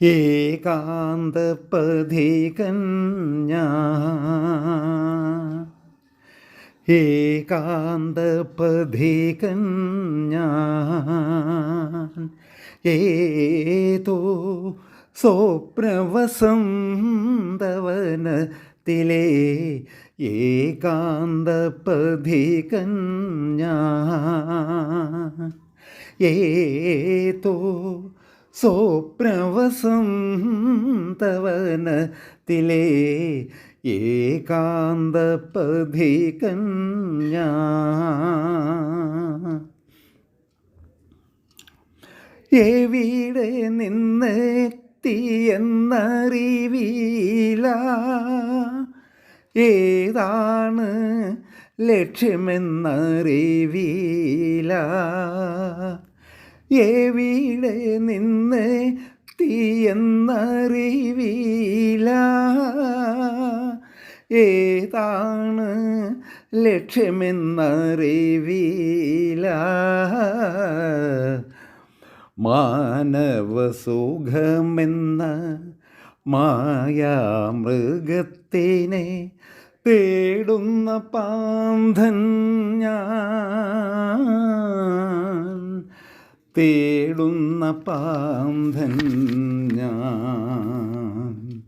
ഏകാന്തപഥികൻ ഞാൻ ഏതോ സ്വപ്നവസന്തവനത്തിലെ ഏകാന്തപഥികൻ ഞാൻ ഏതോ സ്വപ്നവസന്തവനത്തിലെ ഏകാന്തപഥികൻ ഞാൻ എവിടെ നിന്നെത്തിയെന്നറിവില ഏതാണ് ലക്ഷ്യമെന്നറിവീല. എവിടെ നിന്ന് തീയെന്നറിവീല ഏതാണ് ലക്ഷ്യമെന്നറിവീല മാനവസുഖമെന്ന മായാമൃഗത്തിനെ തേടുന്ന ഞാൻ. തേടുന്ന പാന്തൻ ഞാൻ.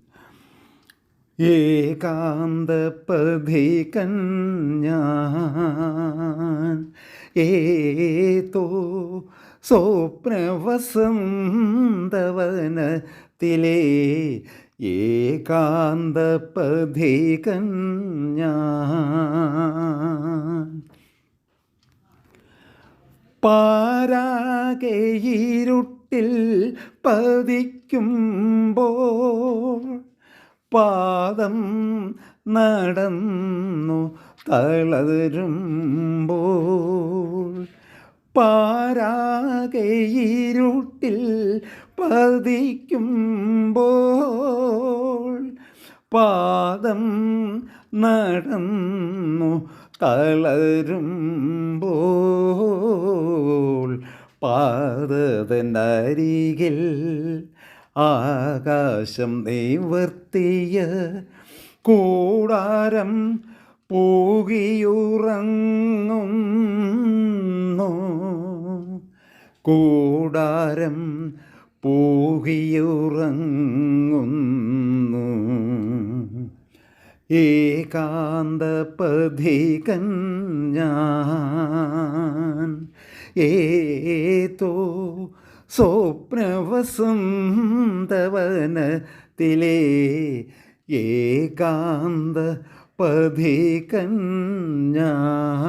ഏകാന്തപഥികൻ ഞാൻ. ഏതോ സ്വപ്നവസന്തവനത്തിലെ ഏകാന്തപഥികൻ ഞാൻ. പാരാകെ ഇരുട്ടിൽ പതിക്കുമ്പോൾ പാദം നടന്നു തളരുമ്പോൾ പാരാകെയിരുട്ടിൽ പതിക്കുമ്പോൾ പാദം നടന്നു തളരുമ്പോൾ പാദതനരികിൽ ആകാശം നിവർത്തിയ കൂടാരം പൂകിയുറങ്ങുന്നു. കൂടാരം പൂകിയുറങ്ങുന്നു. ഏകാന്തപഥികൻ ഞാൻ ഏതോ സ്വപ്നവസന്തവനത്തിലെ ഏകാന്ത പഥികൻ ഞാൻ